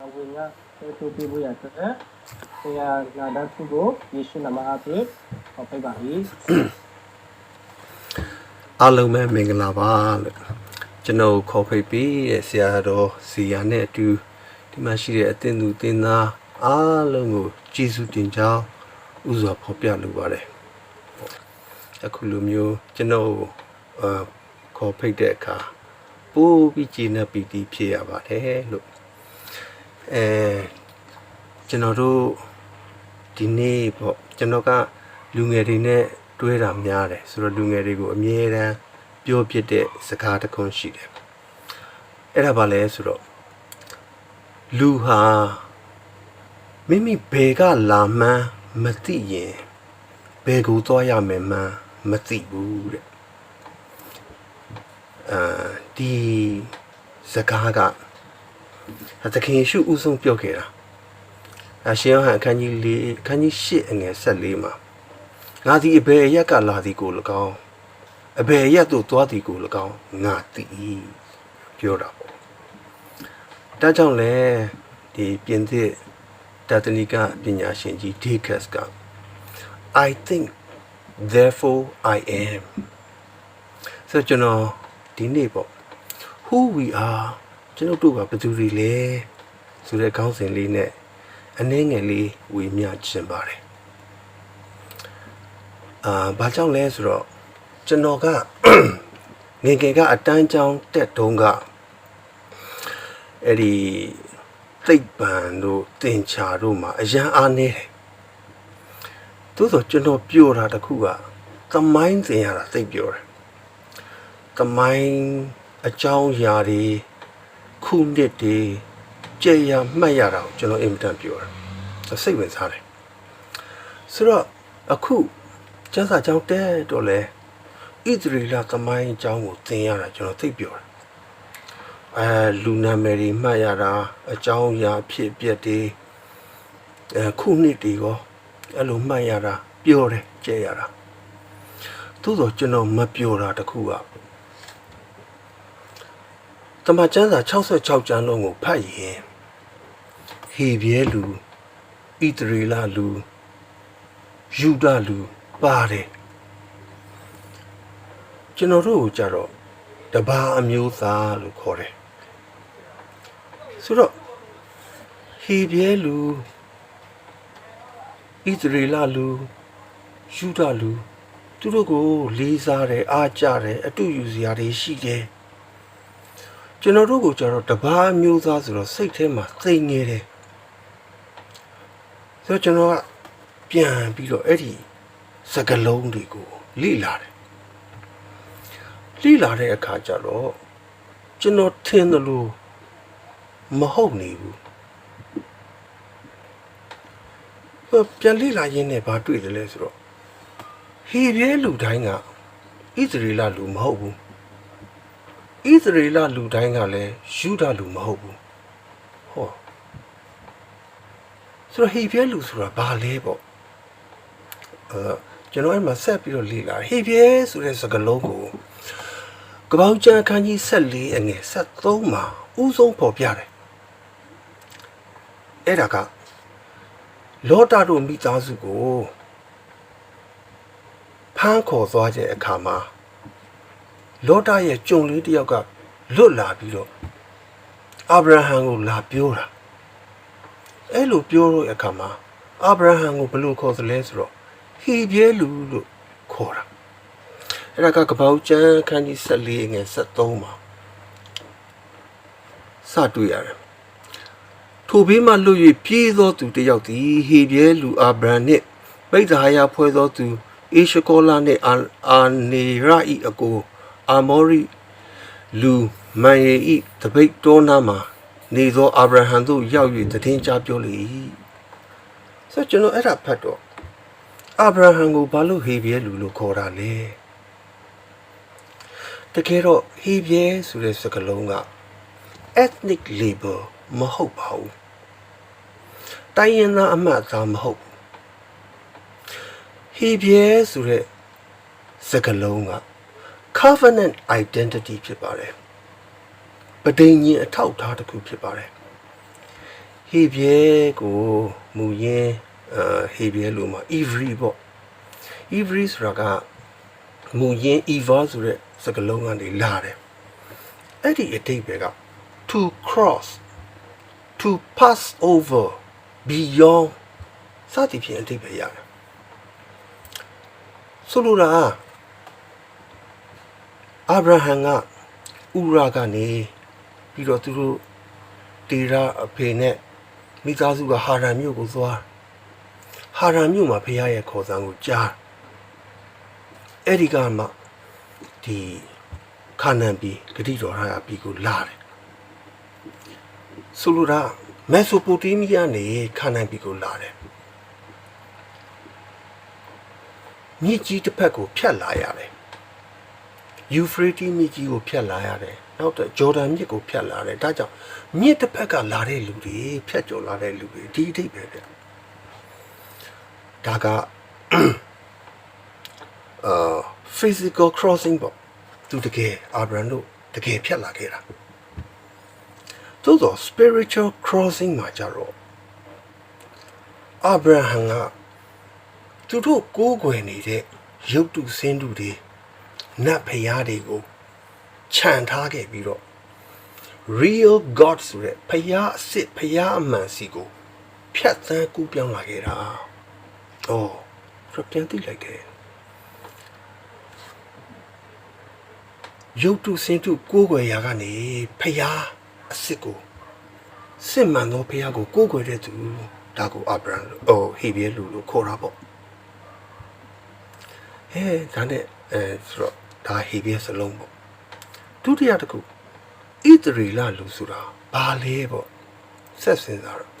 ဝင်ကဆွေးထုတ်ပေးဖို့ရတဲ့ဆရာနာဒတ်စုကိုယေရှုနာမအားဖြင့်ဟောပေးပါ၏။အားလုံးပဲမင်္ဂလာပါလို့ကျွန်တော်ခေါ်ဖိတ်ပြီးတဲ့ဆရာတော်စီယာနဲ့အတူဒီမှာရှိတဲ့အသင်းသူအသင်းသားအားလုံးကိုကျေးဇူးတင်ကြောင်းဥစွာဖော်ပြလိုပါတယ်အခုလိုမျိုးကျွန်တော်အာခေါ်ဖိတ်တဲ့အခါပိုးပြီးကျေနပ်ပီတိဖြစ်ရပါတယ်လို့ အဲကျွန်တော်တို့ဒီနေ့ပေါ့ကျွန်တော်ကလူငယ်တွေနဲ့တွဲတာများတယ်ဆိုတော့လူငယ်တွေကိုအမြဲတမ်းပြောပြတဲ့စကားတစ်ခုရှိတယ်အဲ့ဒါဘာလဲဆိုတော့လူဟာမိမိဘယ်ကလာမှန်းမသိရင်ဘယ်ကိုသွားရမယ်မှန်းမသိဘူးတဲ့အာဒီစကားက သခင်ယေရှုဥဆုံးပြောခဲ့တာအရှင်ယောဟန်အခန်းကြီး၄အခန်းကြီး၈အငယ်၁၄မှာငါသည်အဘယ်အရက်ကလာသည်ကို၎င်းအဘယ်အရက်သို့သွားသည်ကို၎င်းငါသိ၏ပြောတာပေါ့ဒါကြောင့်လဲဒီပြင်သစ်တတနိကပညာရှင်ကြီး Descartes က I think therefore I am ဆိုတော့ကျွန်တော်ဒီနေ့ပေါ့ who we are ကျွန်တော်တို့ကဘယ်သူတွေလဲဆိုတဲ့ခေါင်းစဉ်လေးနဲ့အနည်းငယ်လေးဝေမျှချင်ပါတယ်အာဘာကြောင့်လဲဆိုတော့ကျွန်တော်ကငယ်ငယ်ကအတန်းချောင်းတက်တုံးကအဲ့ဒီသိပ်ပံတို့တင်ချာတို့မှာအရန်အားနေတယ်သို့သောကျွန်တော်ပြောတာတခုကသမိုင်းသင်ရတာသိပ်ပြောတယ်သမိုင်းအကြောင်းအရာတွေ ခုနှစ်တွေကြည်ရမှတ်ရတာကိုကျွန်တော်အင်မတန်ပြောတာစိတ်ဝင်စားတယ်ဆိုတော့အခုကျန်းစာကြောင်းတဲတော့လဲဣသရေလသမိုင်းအကြောင်းကိုသင်ရတာကျွန်တော်သိပ်ပြောတယ်အဲလူနာမည်တွေမှတ်ရတာအကြောင်းအရာဖြစ်ပျက်တွေအဲခုနှစ်တွေရောအဲ့လိုမှတ်ရတာပြောတယ်ကြည်ရတာသို့တော့ကျွန်တော်မပြောတာတခုက တမန်ကျမ်းစာ66ကျမ်းလုံးကိုဖတ်ရင်ဟေဘရဲလူဣသရေလလူယူဒလူပါတယ်ကျွန်တော်တို့ကိုကြတော့တဘာအမျိုးသားလို့ခေါ်တယ်ဆိုတော့ဟေဘရဲလူဣသရေလလူယူဒလူသူတို့ကိုလေးစားတယ်အားကြတယ်အတူယူစရာတွေရှိတယ် ကျွန်တော်တို့ကိုကြတော့တဘာအမျိုးသားဆိုတော့စိတ်ထဲမှာသိငယ်တယ်ဆိုတော့ကျွန်တော်ကပြန်ပြီးတော့အဲ့ဒီစကလုံးတွေကိုလိလာတယ်လိလာတဲ့အခါကျတော့ကျွန်တော်ထင်တယ်လို့မဟုတ်နေဘူးဟိုပြန်လိလာရင်းနဲ့ဘာတွေ့တယ်လဲဆိုတော့ဟေပြဲလူတိုင်းကဣသရေလလူမဟုတ်ဘူး ဣသရေလလူတိုင်းကလည်းယူဒလူမဟုတ်ဘူးဟောဆိုတော့ဟေပြဲလူဆိုတာဘာလဲပေါ့အဲကျွန်တော်အဲ့မှာဆက်ပြီးတော့လေ့လာဟေပြဲဆိုတဲ့စကားလုံးကိုကပောက်ကျန်ခန်းကြီး14အငယ်73မှာဥဆုံးဖော်ပြတယ်အဲ့ဒါကလောတာတို့မိသားစုကိုဖမ်းခေါ်သွားတဲ့အခါမှာ လောတာရဲ့ကြုံလေးတစ်ယောက်ကလွတ်လာပြီးတော့အာဗြဟံကိုလာပြောတာအဲ့လိုပြောတော့အခါမှာအာဗြဟံကိုဘယ်လိုခေါ်သလဲဆိုတော့ဟေပြဲလူလို့ခေါ်တာအဲ့ဒါကကပောက်ကျန်းခန်းကြီး14ငယ်73မှာစတွေ့ရတယ်ထိုဘေးမှလွတ်၍ပြေးသောသူတစ်ယောက်သည်ဟေပြဲလူအာဗြဟံနှင့်မိသားဟာဖွဲ့သောသူအေရှကောလာနှင့်အာအာနေရဤအကို အာမောရိလူမန်ယေဤတပိတ်တောနာမှာနေသောအာဗြဟံသို့ရောက်၍တည်င်းကြားပြောလေ၏ဆိုတော့ကျွန်တော်အဲ့ဒါဖတ်တော့အာဗြဟံကိုဘာလို့ဟေဘရဲလူလို့ခေါ်တာလဲတကယ်တော့ဟေဘရဲဆိုတဲ့စကားလုံးက ethnic label မဟုတ်ပါဘူးတိုင်းရင်းသားအမှတ်အသားမဟုတ်ဘူးဟေဘရဲဆိုတဲ့စကားလုံးက covenant identity ဖြစ်ပါတယ်ပဋိညာဉ်အထောက်အထားတစ်ခုဖြစ်ပါတယ်ဟဟေပြဲကိုမူရင်းအာဟေပြဲလို့မှာ Ivry ပေါ့ Ivry ဆိုတာကမူရင်း Eva ဆိုတဲ့စကားလုံးကနေလာတယ်အဲ့ဒီအတိတ်ပဲက to cross to pass over beyond စသည်ဖြင့်အတိတ်ပဲရတယ်ဆိုလိုတာ အာဗြဟံကဥရာကနေပြီးတော့သူတို့တေရာအဖေနဲ့မိသားစုကဟာရန်မြို့ကိုသွားဟာရန်မြို့မှာဖခင်ရဲ့ခေါ်စံကိုကြားအဲ့ဒီကမှဒီခါနန်ပြည်ဂတိတော်ရပြည်ကိုလာတယ်ဆိုလိုတာမက်ဆိုပိုတေးမီးယားနေခါနန်ပြည်ကိုလာတယ်မြစ်ကြီးတစ်ဖက်ကိုဖြတ်လာရတယ် ယူဖရေးတီးမြစ်ကြီးကိုဖြတ်လာရတယ်နောက်တော့ဂျော်ဒန်မြစ်ကိုဖြတ်လာတယ်ဒါကြောင့်မြစ်တစ်ဖက်ကလာတဲ့လူတွေဖြတ်ကျော်လာတဲ့လူတွေဒီအထိပ်ပဲဗျဒါကအာ physical crossing ပေါ့သူတကယ်အာဗြဟံတို့တကယ်ဖြတ်လာခဲ့တာသို့တော့ spiritual crossing မှာကြတော့အာဗြဟံကသူတို့ကိုးကွယ်နေတဲ့ရုပ်တုစင်းတုတွေ နတ်ဖျားတွေကိုခြံထားခဲ့ပြီးတော့ real god ဆိုတဲ့ဖျားအစ်စ်ဖျားအမှန်စီကိုဖြတ်သန်းကူးပြောင်းလာခဲ့တာ။အော်ဆိုတော့ပြန်သိလိုက်တယ်။ရုပ်တုစင်တုကိုးကွယ်ရာကနေဖျားအစ်စ်ကိုစစ်မှန်သောဖျားကိုကိုးကွယ်တဲ့သူဒါကိုအာဗြဟံလို့အော်ဟေဘရဲလူလို့ခေါ်တာပေါ့။ဟဲဒါနဲ့အဲဆိုတော့ ဒါဟေဘရဲစလုံးပေါ့။ဒုတိယတစ်ခုဣသရေလလူဆိုတာဘာလဲပေါ့ဆက်စင်စားတော့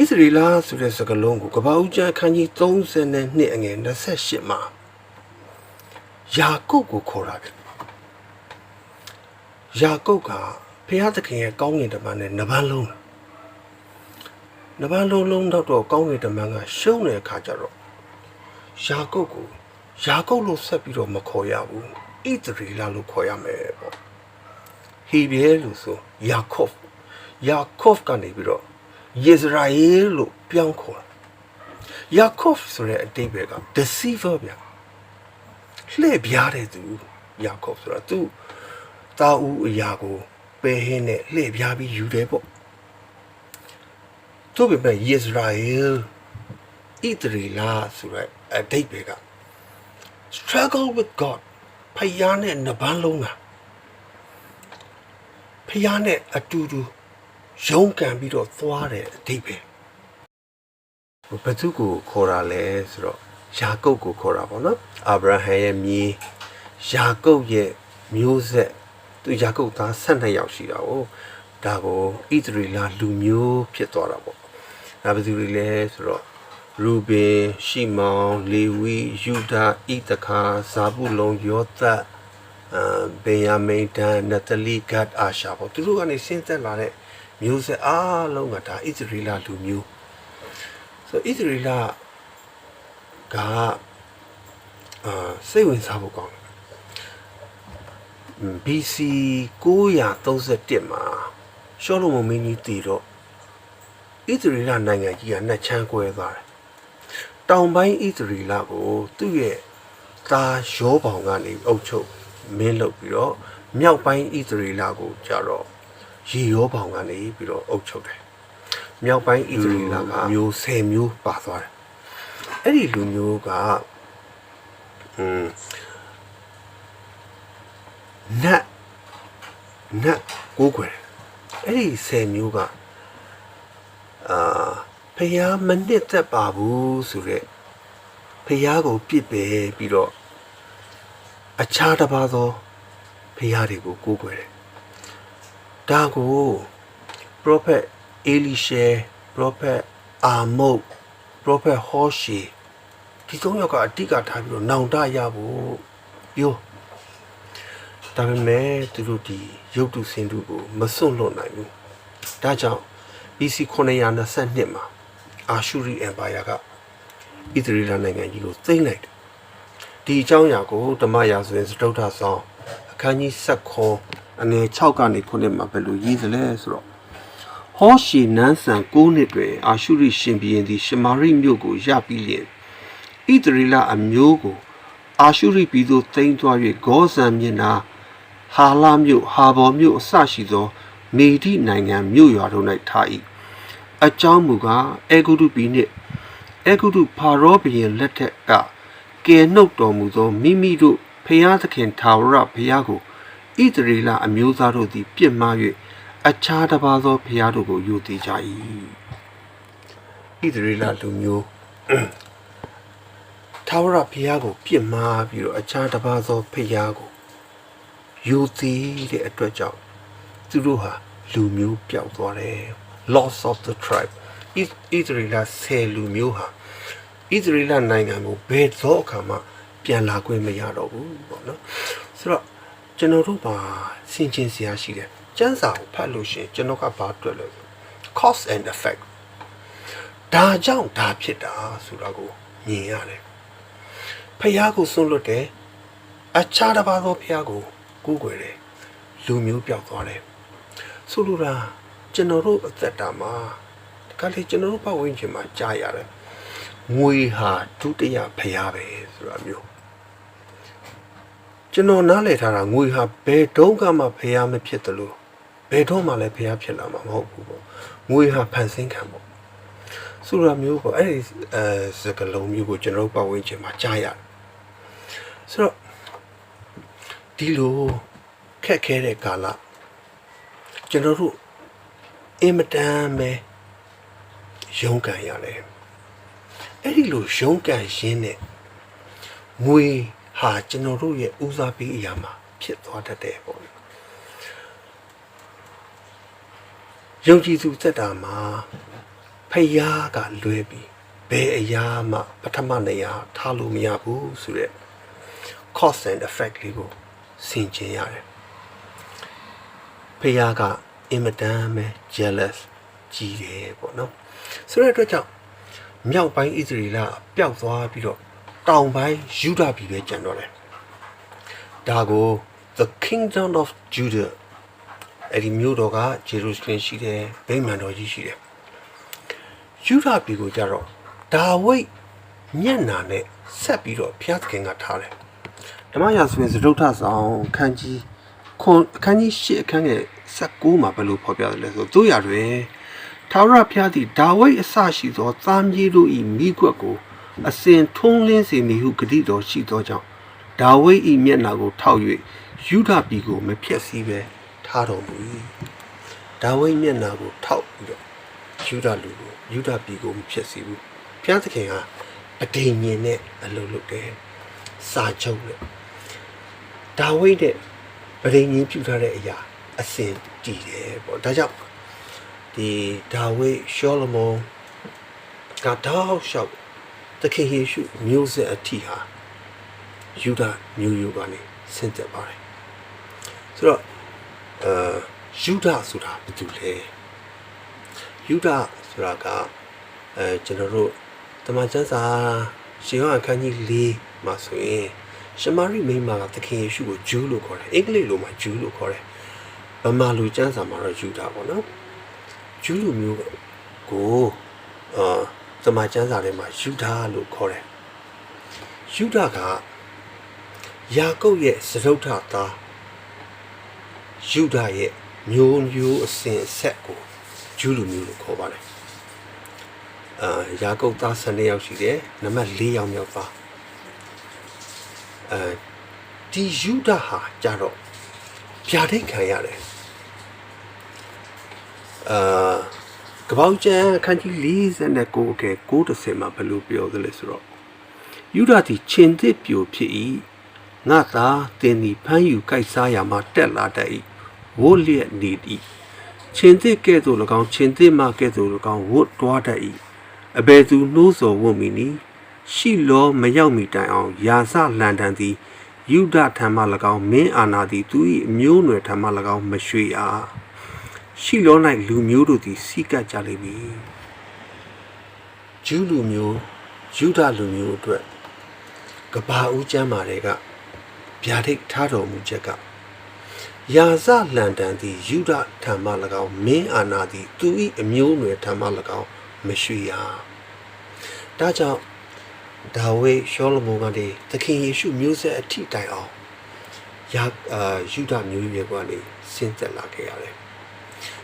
ဣသရေလဆိုတဲ့စကားလုံးကိုကပ္ပဦးကျမ်းအခန်းကြီး32အငယ်28မှာယာကုပ်ကိုခေါ်တာပဲယာကုပ်ကဖျားသခင်ရဲ့ကောင်းကင်တမန်နဲ့နဗန်းလုံးနဗန်းလုံးလုံးတော့တော့ကောင်းကင်တမန်ကရှုံးတဲ့အခါကျတော့ယာကုပ်ကို ယာကုပ်လို့ဆက်ပြီးတော့မခေါ်ရဘူးဣသရေလလို့ခေါ်ရမယ်ပေါ့ဟေဘရဲလို့ဆိုယာကုပ်ယာကုပ်ကနေပြီးတော့ယေဇရာယေလို့ပြောင်းခေါ်တာယာကုပ်ဆိုတဲ့အတိတ်ပဲက deceiver ဗျလှည့်ပြားတဲ့သူယာကုပ်ဆိုတာသူတာဦးအရာကိုပယ်ဟင်းနဲ့လှည့်ပြားပြီးယူတယ်ပေါ့သူ့ပေမဲ့ယေဇရာယေဣသရေလဆိုတဲ့အတိတ်ပဲက struggle with god ဖယားနဲ့နှပန်းလုံးတာဖယားနဲ့အတူတူရုန်းကန်ပြီးတော့သွားတယ်အတိတ်ပဲဘယ်သူကိုခေါ်တာလဲဆိုတော့ယာကုပ်ကိုခေါ်တာပေါ့နော်အာဗြဟံရဲ့မြေးယာကုပ်ရဲ့မျိုးဆက်သူယာကုပ်သား12ယောက်ရှိတာကိုဒါကိုဣသရေလလူမျိုးဖြစ်သွားတာပေါ့ဒါဘယ်သူတွေလဲဆိုတော့ ရူဘင်ရှိမောင်လေဝိယူဒာဣသခါဇာဘူးလုံယောသတ်အာဘေယာမိန်ဒန်နတလီဂတ်အာရှာပေါ့သူတို့ကနေဆင်းသက်လာတဲ့မျိုးဆက်အားလုံးကဒါဣသရေလလူမျိုးဆိုဣသရေလကအာစိတ်ဝင်စားဖို့ကောင်းတယ် BC 931မှာရှောလမုန်မင်းကြီးတည်တော့ဣသရေလနိုင်ငံကြီးကနှစ်ချမ်းကွဲသွားတယ်။ တောင်ပိုင်းဣသရေလကိုသူ့ရဲ့သားရောပေါင်ကနေအုပ်ချုပ်မင်းလုပ်ပြီးတော့မြောက်ပိုင်းဣသရေလကိုကြတော့ရေရောပေါင်ကနေပြီးတော့အုပ်ချုပ်တယ်။မြောက်ပိုင်းဣသရေလကမျိုး10မျိုးပါသွားတယ်။အဲ့ဒီလူမျိုးကอืมနတ်နတ်ကိုးကွယ်တယ်အဲ့ဒီ10မျိုးကအာ ဖះမနစ်သက်ပါဘူးဆိုရက်ဖះကိုပြစ်ပယ်ပြီးတော့အခြားတစ်ပါးသောဖះတွေကိုကိုးကွယ်တယ်ဒါကို prophet elisha prophet amok prophet hoshi ဒီသုံးယောက်ကအတိတ်ကထားပြီးတော့နောင်တရဖို့ပြောဒါပေမဲ့သူတို့ဒီရုပ်တုစင်တုကိုမစွန့်လွတ်နိုင်ဘူးဒါကြောင့် BC 922မှာ အာရှုရိအင်ပါယာကဣသရေလနိုင်ငံကြီးကိုသိမ်းလိုက်တယ်ဒီအကြောင်းအရာကိုဓမ္မရာဇဝင်စတုထဆောင်အခန်းကြီး7ခေါ်အနေ6ကနေ9မှာဘယ်လိုရေးသလဲဆိုတော့ဟဟောရှီနန်းဆန်9နှစ်တွင်အာရှုရိရှင်ဘီရင်သည်ရှမာရိမြို့ကိုရပြီးလျင်ဣသရေလအမျိုးကို အာရှုရိပြည်သို့သိမ်းသွား၍ဂောဇန်မြစ်နာဟာလာမြို့ဟာဘော်မြို့အစရှိသော မေဒိနိုင်ငံမြို့ရွာတို့၌ထား၏ အကြောင်းမူကားအေဂုတုပြည်နှင့်အေဂုတုဖာရောဘုရင်လက်ထက်ကကယ်နှုတ်တော်မူသောမိမိတို့ဖျားသခင်ထာဝရဘုရားကိုဣသရေလအမျိုးသားတို့သည်ပြစ်မှား၍အခြားတစ်ပါးသောဘုရားတို့ကိုယုံကြည်ကြ၏ဣသရေလလူမျိုးထာဝရဘုရားကိုပြစ်မှားပြီးတော့အခြားတစ်ပါးသောဘုရားကိုယူသည်တဲ့အတွက်ကြောင့်သူတို့ဟာလူမျိုးပျောက်သွားတယ် loss of the tribe ဣသရေလဆယ်လူမျိုးဟာဣသရေလနိုင်ငံကိုဘယ်သောအခါမှပြန်လာခွင့်မရတော့ဘူးပေါ့နော်ဆိုတော့ကျွန်တော်တို့ပါဆင်ခြင်စရာရှိတယ်ကျမ်းစာကိုဖတ်လို့ရှိရင်ကျွန်တော်ကဘာတွေ့လဲဆို cause and effect ဒါကြောင့်ဒါဖြစ်တာဆိုတာကိုမြင်ရတယ်ဖះကိုစွန့်လွတ်တယ်အခြားတစ်ပါးသောဖះကိုကိုးကွယ်တယ်လူမျိုးပြောက်သွားတယ်ဆိုလိုတာ ကျွန်တော်တို့အသက်တာမှာတခါလေကျွန်တော်တို့ပတ်ဝန်းကျင်မှာကြားရတယ်ငွေဟာဒုတိယဖះပဲဆိုတာမျိုးကျွန်တော်နားလည်ထားတာငွေဟာဘယ်တုန်းကမှဖះမဖြစ်တယ်လို့ဘယ်တော့မှလည်းဖះဖြစ်လာမှာမဟုတ်ဘူးပေါ့ငွေဟာဖန်ဆင်းခံပေါ့ဆိုလိုမျိုးပေါ့အဲ့ဒီအဲစကလုံးမျိုးကိုကျွန်တော်တို့ပတ်ဝန်းကျင်မှာကြားရတယ်ဆိုတော့ဒီလိုခက်ခဲတဲ့ကာလကျွန်တော်တို့ အင်မတန်ပဲရုန်းကန်ရတယ်အဲ့ဒီလိုရုန်းကန်ရင်းနဲ့ငွေဟာကျွန်တော်တို့ရဲ့ဦးစားပေးအရာမှာဖြစ်သွားတတ်တယ်ပေါ့ယုံကြည်သူသက်တာမှာဖယားကလွဲပြီးဘယ်အရာမှပထမနေရာထားလို့မရဘူးဆိုတဲ့ cause and effect လေးကိုဆင်ခြင်ရတယ်ဖယားက အင်မတန်ပဲ jealous ကြီးတယ်ပေါ့နော်ဆိုတဲ့အတွက်ကြောင့်မြောက်ပိုင်းဣသရေလပျောက်သွားပြီးတော့တောင်ပိုင်းယူဒပြည်ပဲကျန်တော့တယ်ဒါကို the kingdom of judah အဲ့ဒီမြို့တော်ကဂျေရုဆလင်ရှိတယ်ဗိမာန်တော်ကြီးရှိတယ်ယူဒပြည်ကိုကြတော့ဒါဝိတ်ညံ့နာနဲ့ဆက်ပြီးတော့ဘုရားသခင်ကထားတယ်ဓမ္မရာဇဝင်စတုထဆောင်ခန်းကြီးခွန်အခန်းကြီး၈အခန်းငယ် 16မှာဘယ်လိုဖော်ပြတယ်လဲဆိုတို့ရတွင်ထာဝရဘုရားသည်ဒါဝိတ်အစရှိသောသားမြေးတို့၏မိကွက်ကိုအစဉ်ထုံးလင်းစေမည်ဟုဂတိတော်ရှိသောကြောင့်ဒါဝိဒ်၏မျက်နှာကိုထောက်၍ယူဒပြည်ကိုမဖျက်ဆီးပဲထားတော်မူ၏ဒါဝိဒ်မျက်နှာကိုထောက်ပြီးတော့ယူဒလူကိုယူဒပြည်ကိုမဖျက်ဆီးဘူးဘုရားသခင်ဟာအတိမ်မြင်နဲ့အလုပ်လုပ်တယ်စာချုပ်နဲ့ဒါဝိဒ်တဲ့ပရိညင်းပြုထားတဲ့အရာ အစဉ်တည်တယ်ပေါ့ဒါကြောင့်ဒီဒါဝိဒ်ရှောလမုန်ကတောက်လျှောက်သခင်ယေရှုမျိုးဆက်အထိဟာယူဒမျိုးရိုးကနေဆင့်သက်ပါတယ်ဆိုတော့အဲယူဒဆိုတာဘာတူလဲယူဒဆိုတာကအဲကျွန်တော်တို့တမန်ကျမ်းစာရှေးဟောအခန်းကြီး၄မှာဆိုရင်ရှမာရိမိန်းမကသခင်ယေရှုကိုဂျူးလို့ခေါ်တယ်အင်္ဂလိပ်လိုမှာဂျူးလို့ခေါ်တယ် ဗမာလူကျမ်းစာမှာတော့ယူဒပေါ့နော်ဂျူးလူမျိုးကိုအာသမာကျမ်းစာထဲမှာယူဒလို့ခေါ်တယ်ယူဒကယာကုပ်ရဲ့စရုပ်ထသားယူဒရဲ့မျိုးမျိုးအစဉ်အဆက်ကိုဂျူးလူမျိုးလို့ခေါ်ပါတယ်အာယာကုပ်သား12ယောက်ရှိတယ်နံပါတ်4ယောက်မြောက်သားအဲဒီယူဒဟာကြတော့ ဗျာဒိတ်ခံရတယ်အာကပောက်ကျန်အခန်းကြီး49အကဲ90မှာဘယ်လိုပြောသလဲဆိုတော့ယူဒသည်ချင်းသစ်ပြိုဖြစ်၏ငါသာတင်သည်ဖမ်းယူကိုက်စားရမှာတက်လာတတ်၏ဝို့လျက်နေ၏ချင်းသစ်ကဲ့သို့၎င်းချင်းသစ်မှကဲ့သို့၎င်းဝတ်တွားတတ်၏အဘယ်သူနှိုးဆော်ဝတ်မီနီရှိလောမရောက်မီတိုင်အောင်ယာစလန်တန်သည် ယူဒထံမှ၎င်းမင်းအာနာသည်သူ၏အမျိုးနွယ်ထံမှ၎င်းမရွှေအားရှိလော၌လူမျိုးတို့သည်စီကပ်ကြလိမ့်မည်ဂျူးလူမျိုးယူဒလူမျိုးအတွက်ကဘာဦးကျမ်းမာတွေကဗျာဒိတ်ထားတော်မူချက်ကယာဇလန်တန်သည်ယူဒထံမှ၎င်းမင်းအာနာသည်သူ၏အမျိုးအနွယ်ထံမှ၎င်းမရွှေရဒါကြောင့် ဒါဝိရှောလမုန်ကတည်းသခင်ယေရှုမျိုးဆက်အထိတိုင်အောင်ယာအာယူဒမျိုးရေကနေဆင်းသက်လာခဲ့ရတယ်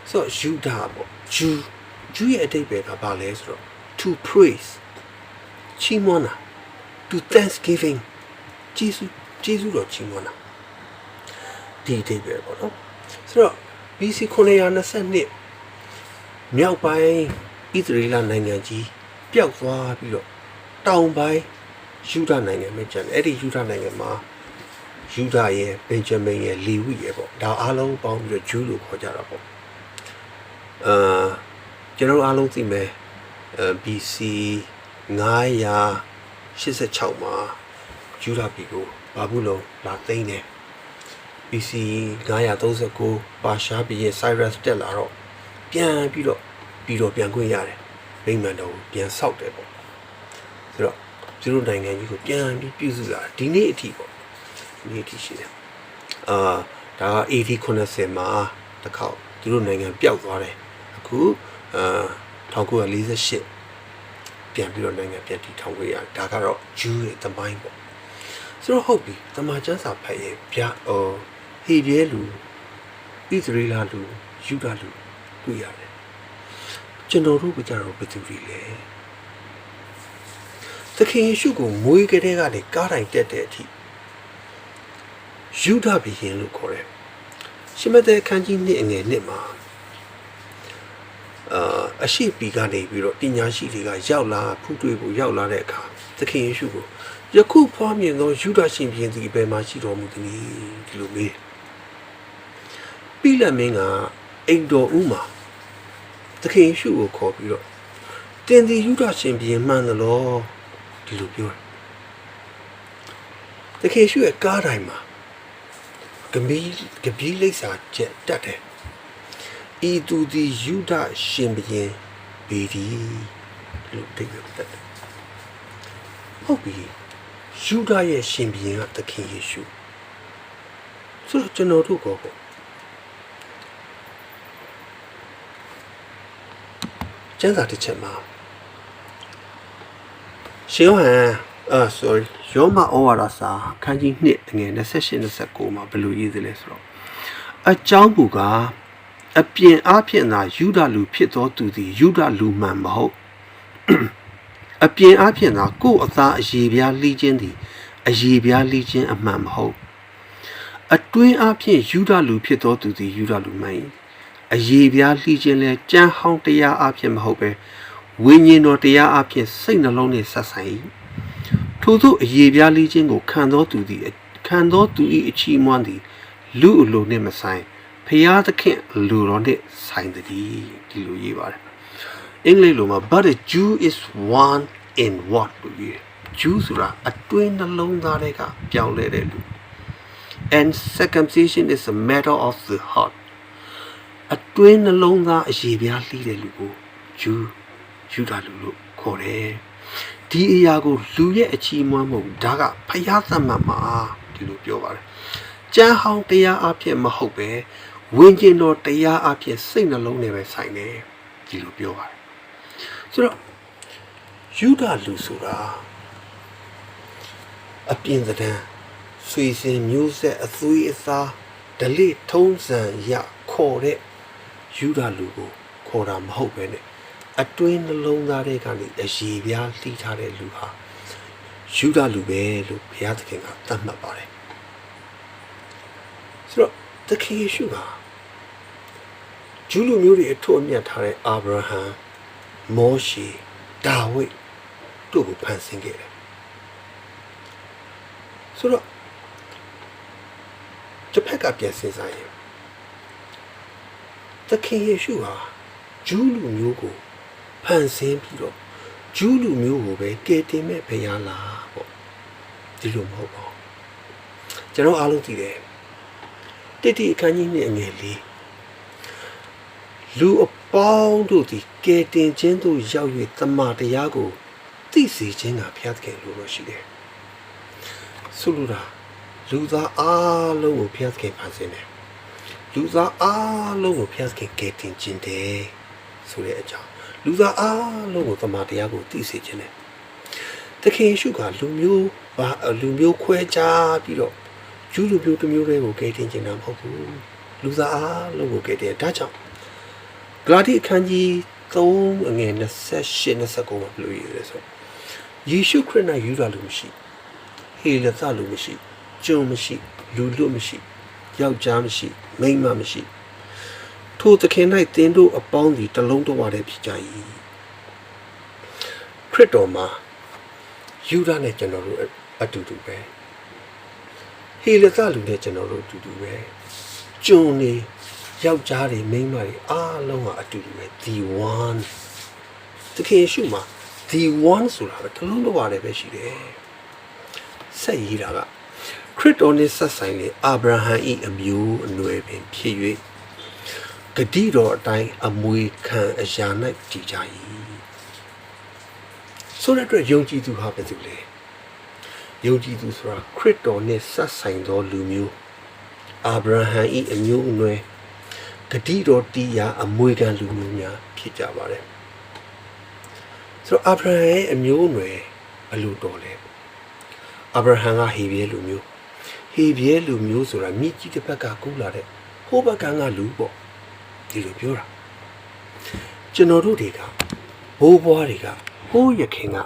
ဆိုတော့ယူဒပေါ့ဂျူဂျူရဲ့အတိတ်ပဲကဘာလဲဆိုတော့ to praise ချီးမွမ်းတာ to thanksgiving ဂျေစုဂျေစုတော်ချီးမွမ်းတာဒီအတိတ်ပဲပေါ့နော်ဆိုတော့ BC 922မြောက်ပိုင်းဣသရေလနိုင်ငံကြီးပျောက်သွားပြီးတော့ တောင်ပိုင်းယူဒနိုင်ငံမှာကျန်တယ်အဲ့ဒီယူဒနိုင်ငံမှာယူဒရဲ့ဘင်ဂျမင်ရဲ့လီဝိရဲ့ပေါ့ဒါအားလုံးပေါင်းပြီးတော့ဂျူးလို့ခေါ်ကြတာပေါ့အာကျွန်တော်အားလုံးသိမယ်အဲ BC 986မှာယူဒပြည်ကိုဘာဘူးလုံးလာသိမ်းတယ် BC 939ပါရှားပြည်ရဲ့ Cyrus တက်လာတော့ပြန်ပြီးတော့ပြီးတော့ပြန်ခွင့်ရတယ်ဗိမာန်တော်ကိုပြန်ဆောက်တယ်ပေါ့ဆိုတော့ သူတို့နိုင်ငံကြီးကိုပြန်ပြီးပြုစုလာဒီနေ့အထိပေါ့ဒီနေ့အထိရှိတယ်အာဒါက AD 90မှာတစ်ခေါက်သူတို့နိုင်ငံပျောက်သွားတယ်အခုအာ1948ပြန်ပြီးတော့နိုင်ငံပြန်တည်ထောင်ခွင့်ရတယ်ဒါကတော့ဂျူးရဲ့သမိုင်းပေါ့ဆိုတော့ဟုတ်ပြီတမန်ကျမ်းစာဖတ်ရင်ဗျာဟိုဟေပြဲလူဣသရေလလူယူဒလူတွေ့ရတယ်ကျွန်တော်တို့ကကြတော့ဘယ်သူတွေလဲ သခင်ယေရှုကိုမွေးကလေးကနေကားတိုင်တက်တဲ့အထိယူဒဘီရင်လို့ခေါ်တယ်ရှမသက်ခန်းကြီးနှစ်အငယ်နှစ်မှာအာအရှိပီကနေပြီးတော့ပညာရှိတွေကရောက်လာဖူးတွေ့ဖို့ရောက်လာတဲ့အခါသခင်ယေရှုကိုယခုဖွားမြင်သောယူဒရှင်ဘီရင်ဒီဘယ်မှာရှိတော်မူသနည်းဒီလိုမေးပိလမင်းကအိမ်တော်ဦးမှာသခင်ယေရှုကိုခေါ်ပြီးတော့တင်ဒီယူဒရှင်ဘီရင်မှန်သလား ဒီလိုပြောတယ်သခင်ယေရှုရဲ့ကားတိုင်းမှာဂမီးဂပီးလိပ်စာချက်တက်တယ်ဤသူသည်ယူဒရှင်ဘီရင်ဗီဒီလို့တိတ်ပြတက်တယ်ဟုတ်ပြီယူဒရဲ့ရှင်ဘီရင်ကသခင်ယေရှုဆိုတော့ကျွန်တော်တို့ကောပေါ့ကျမ်းစာတစ်ချက်မှာ ရှင်ယောဟန်အာ sorry ယောမဩဝါဒစာခန်းကြီး1ငွေ28 29မှာဘယ်လိုရေးသလဲဆိုတော့အကြောင်းမူကားအပြင်အဖြစ်သာယူဒလူဖြစ်သောသူသည်ယူဒလူမှန်မဟုတ်အပြင်အဖြစ်သာကိုယ်အသားအရေပြားလှီးခြင်းသည်အရေပြားလှီးခြင်းအမှန်မဟုတ်အတွင်းအဖြစ်ယူဒလူဖြစ်သောသူသည်ယူဒလူမှန်၏အရေပြားလှီးခြင်းလဲကြမ်းဟောင်းတရားအဖြစ်မဟုတ်ပဲ ဝိညာဉ်တော်တရားအဖြစ်စိတ်နှလုံးနှင့်ဆက်ဆိုင်၏ထို့သောအရေပြားလှီးခြင်းကိုခံသောသူသည်ခံသောသူ၏အချီးမွမ်းသည်လူအလိုနှင့်မဆိုင်ဖျားသခင်လူတော်နှင့်ဆိုင်သည်ဒီလိုရေးပါတယ်အင်္ဂလိပ်လိုမှာ but a Jew is one in what လို့ရေး Jew ဆိုတာအတွင်းနှလုံးသားတွေကပြောင်းလဲတဲ့လူ and circumcision is a matter of the heart အတွင်းနှလုံးသားအရေပြားလှီးတဲ့လူကို Jew ယူတာလူလို့ခေါ်တယ်ဒီအရာကိုလူရဲ့အချီးမွမ်းမှုဒါကဖျားသတ်မှတ်မှာဒီလိုပြောပါတယ်ကျမ်းဟောင်းတရားအဖြစ်မဟုတ်ပဲဝိညာဉ်တော်တရားအဖြစ်စိတ်နှလုံးနဲ့ပဲဆိုင်တယ်ဒီလိုပြောပါတယ်ဆိုတော့ယူဒလူဆိုတာအပြင်သဏ္ဍာန်ဆွေစဉ်မျိုးဆက်အသွေးအသားဒလိထုံးစံရခေါ်တဲ့ယူဒလူကိုခေါ်တာမဟုတ်ပဲနဲ့ အတွင်းနှလုံးသားတွေကနေအရေပြားလှီးထားတဲ့လူဟာယူဒလူပဲလို့ဘုရားသခင်ကသတ်မှတ်ပါတယ်ဆိုတော့သခင်ယေရှုကဂျူးလူမျိုးတွေအထွတ်အမြတ်ထားတဲ့အာဗြဟံမောရှေဒါဝိဒ်တို့ကိုဖန်ဆင်းခဲ့တယ်ဆိုတော့တစ်ဖက်ကပြန်စဉ်းစားရင်သခင်ယေရှုဟာဂျူးလူမျိုးကို ဖန်ဆင်းပြီးတော့ဂျူးလူမျိုးကိုပဲကယ်တင်မဲ့ဘုရားလားပေါ့ဒီလိုမဟုတ်ပါဘူးကျွန်တော်အားလုံးသိတယ်တိတိအခန်းကြီးနဲ့အငယ်လေးလူအပေါင်းတို့သည်ကယ်တင်ခြင်းသို့ရောက်၍တမန်တရားကိုသိစေခြင်းကဘုရားသခင်လိုတော့ရှိတယ်ဆိုလိုတာလူသားအားလုံးကိုဘုရားသခင်ဖန်ဆင်းတယ်လူသားအားလုံးကိုဖျက်ခင်ကယ်တင်ခြင်းတယ်ဆိုတဲ့အကြောင်း လူသားအားလုံးကိုတမန်တရားကိုသိစေခြင်းတယ်တခင်ယေရှုကလူမျိုးဘာလူမျိုးခွဲခြားပြီးတော့ဂျူးလူမျိုးတစ်မျိုးတွေကိုကယ်တင်ခြင်းတာမဟုတ်ဘူးလူသားအားလုံးကိုကယ်တင်ဒါကြောင့်ဂလာတိအခန်းကြီး3အငယ်28 29မှာဘယ်လိုရေးလဲဆိုတော့ယေရှုခရစ်၌ယူတာလူမရှိဟေလသလူမရှိကျုံမရှိ လူလွတ်မရှိယောက်ျားမရှိမိန်းမမရှိ ထိုသခင်၌သင်တို့အပေါင်းသည်တလုံးတဝတည်းဖြစ်ကြ၏ခရစ်တော်မှာယူဒနဲ့ကျွန်တော်တို့အတူတူပဲဟေလသလူနဲ့ကျွန်တော်တို့အတူတူပဲကျုံနေယောက်ျားတွေမိန်းမတွေအားလုံးကအတူတူပဲ the one သခင်ယေရှုမှာ the one ဆိုတာပဲတလုံးတဝတည်းပဲရှိတယ်ဆက်ရေးတာကခရစ်တော်နှင့်ဆက်ဆိုင်တဲ့အာဗြဟံ၏အမျိုးအနွယ်ပင်ဖြစ်၍ ဂတိတော်အတိုင်းအမွေခံအရာ၌တည်ကြ၏ဆိုတဲ့အတွက်ယုံကြည်သူဟာဘယ်သူလဲယုံကြည်သူဆိုတာခရစ်တော်နှင့်ဆက်ဆိုင်သောလူမျိုးအာဗြဟံ၏အမျိုးအနွယ်ဂတိတော်တည်ရာအမွေခံလူမျိုးများဖြစ်ကြပါတယ်ဆိုတော့အာဗြဟံရဲ့အမျိုးအနွယ်ဘယ်လိုတော်လဲအာဗြဟံကဟေဘရဲလူမျိုးဟေဘရဲလူမျိုးဆိုတာမြစ်ကြီးတစ်ဖက်ကကူးလာတဲ့ဟိုးဘက်ကကလူပေါ့ ဒီလိုပြောတာကျွန်တော်တို့တွေကဘိုးဘွားတွေကဟိုးရခင်က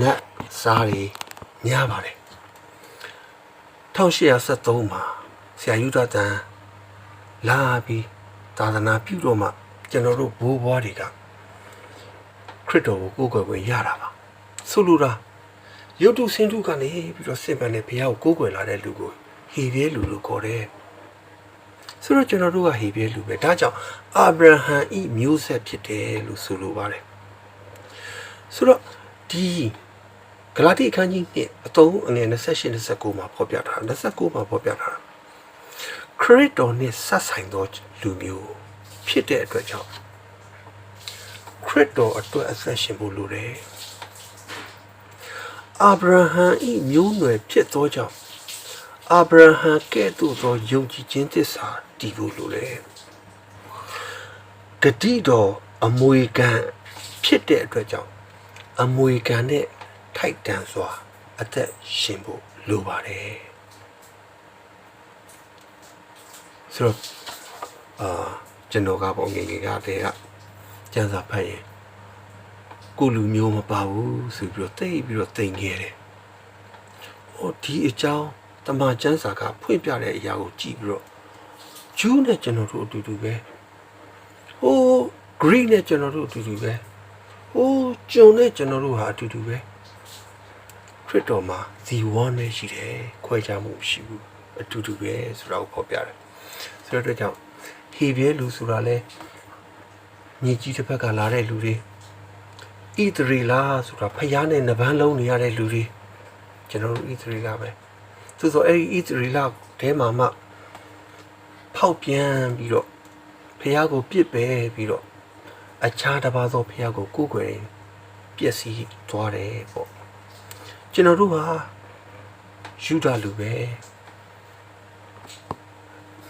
နတ်စားတွေများပါတယ်1873မှာဆရာယူဒတန်လာပြီးသာသနာပြုတော့မှကျွန်တော်တို့ဘိုးဘွားတွေကခရစ်တော်ကိုကိုးကွယ်ခွင့်ရတာပါဆိုလိုတာရုပ်တုစင်တုကနေပြီးတော့စင်ပန်တဲ့ဘုရားကိုကိုးကွယ်လာတဲ့လူကိုဟေဘဲလူလို့ခေါ်တယ် ဆိုတော့ကျွန်တော်တို့ကဟေဘဲလူပဲဒါကြောင့်အာဗြဟံဤမျိုးဆက်ဖြစ်တယ်လို့ဆိုလိုပါတယ်ဆိုတော့ဒီဂလာတိအခန်းကြီးနှစ်အသုံးအငယ်28 29မှာဖော်ပြထားတာ29မှာဖော်ပြထားတာခရစ်တော်နဲ့ဆက်ဆိုင်သောလူမျိုးဖြစ်တဲ့အတွက်ကြောင့်ခရစ်တော်အတွက်အသက်ရှင်ဖို့လိုတယ်အာဗြဟံဤမျိုးနွယ်ဖြစ်သောကြောင့်အာဗြဟံကဲ့သို့သောယုံကြည်ခြင်းသစ္စာ တည်ဖို့လိုတယ်ဂတိတော်အမွေခံဖြစ်တဲ့အတွက်ကြောင့်အမွေခံတဲ့ထိုက်တန်စွာအသက်ရှင်ဖို့လိုပါတယ်ဆိုတော့အာကျွန်တော်ကပေါ့ငယ်ငယ်ကတည်းကကျန်းစာဖတ်ရင်ကိုလူမျိုးမပါဘူးဆိုပြီးတော့တိတ်ပြီးတော့တိမ်ခဲ့တယ်။ဟောဒီအကြောင်းတမန်ကျန်းစာကဖွင့်ပြတဲ့အရာကိုကြည့်ပြီးတော့ ဂျူးနဲ့ကျွန်တော်တို့အတူတူပဲ။ဟိုဂရိနဲ့ကျွန်တော်တို့အတူတူပဲ။ဟိုကျုံနဲ့ကျွန်တော်တို့ဟာအတူတူပဲ။ခရစ်တော်မှာဇီဝနဲ့ရှိတယ်ခွဲခြားမှုမရှိဘူးအတူတူပဲဆိုတာကိုဖော်ပြတယ်။ဆိုတော့ကြောင့်ဟေဘရဲလူဆိုတာလဲမြေကြီးတစ်ဖက်ကလာတဲ့လူတွေဣသရေလဆိုတာဖျားနဲ့နဗန်းလုံးနေရတဲ့လူတွေကျွန်တော်တို့ဣသရေလပဲသူဆိုအဲ့ဒီဣသရေလတဲမှာမှ ဖောက်ပြန်ပြီးတော့ဖျားကိုပြစ်ပဲပြီးတော့အခြားတစ်ပါးသောဖျားကိုကိုးကွယ်ပျက်စီးသွားတယ်ပေါ့ကျွန်တော်တို့ဟာယူဒလူပဲ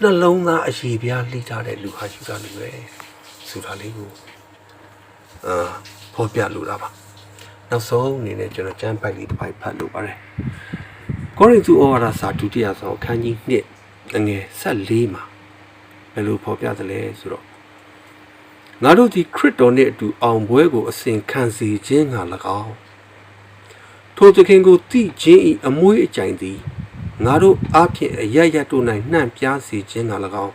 နှလုံးသားအရေးပြားလှိထားတဲ့လူဟာယူဒလူပဲဆိုတာလေးကိုအာဖော်ပြလိုတာပါနောက်ဆုံးအနေနဲ့ကျွန်တော်ကျမ်းပိုက်လေးတစ်ပိုက်ဖတ်လိုပါတယ်ကောရိန္သုဩဝါဒစာဒုတိယဆောင်အခန်းကြီး1အငယ်14မှာ ဘယ်လိုဖော်ပြသလဲဆိုတော့ငါတို့ဒီခရစ်တော်နှင့်အတူအောင်ပွဲကိုအစဉ်ခံစီခြင်းငါ၎င်းထိုသခင်ကိုတိခြင်းဤအမွေးအကြိုင်သည်ငါတို့အားဖြင့်အရရတို့၌နှံ့ပြားစေခြင်းငါ၎င်း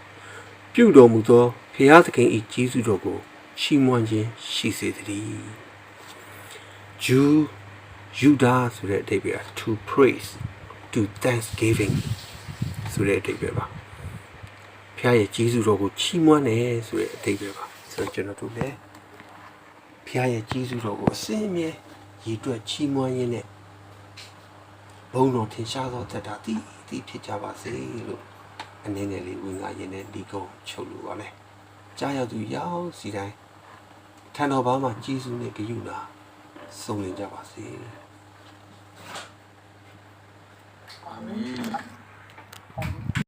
ပြုတော်မူသောဖျားသခင်ဤကြီးစုတော်ကိုချီးမွမ်းခြင်းရှိစေသတည်းဂျူးယူဒာဆိုတဲ့အဓိပ္ပာယ်က to praise to thanksgiving ဆိုတဲ့အဓိပ္ပာယ်ပါ ဖျားရဲ့ကြီးစုတော်ကိုချီးမွမ်းတယ်ဆိုတဲ့အဓိပ္ပာယ်ပါဆိုတော့ကျွန်တော်တို့လည်းဖျားရဲ့ကြီးစုတော်ကိုအစဉ်အမြဲရည်တွက်ချီးမွမ်းရင်းနဲ့ဘုံတော်ထင်ရှားသောတတ်တာတည်တည်ဖြစ်ကြပါစေလို့အနေနဲ့လေးဝင်လာရင်လည်းဒီကုန်းချုပ်လို့ပါလေကြားရောက်သူရောက်စီတိုင်းထံတော်ဘာမှာကြီးစုနဲ့ဂရုနာစုံလင်ကြပါစေအာမင်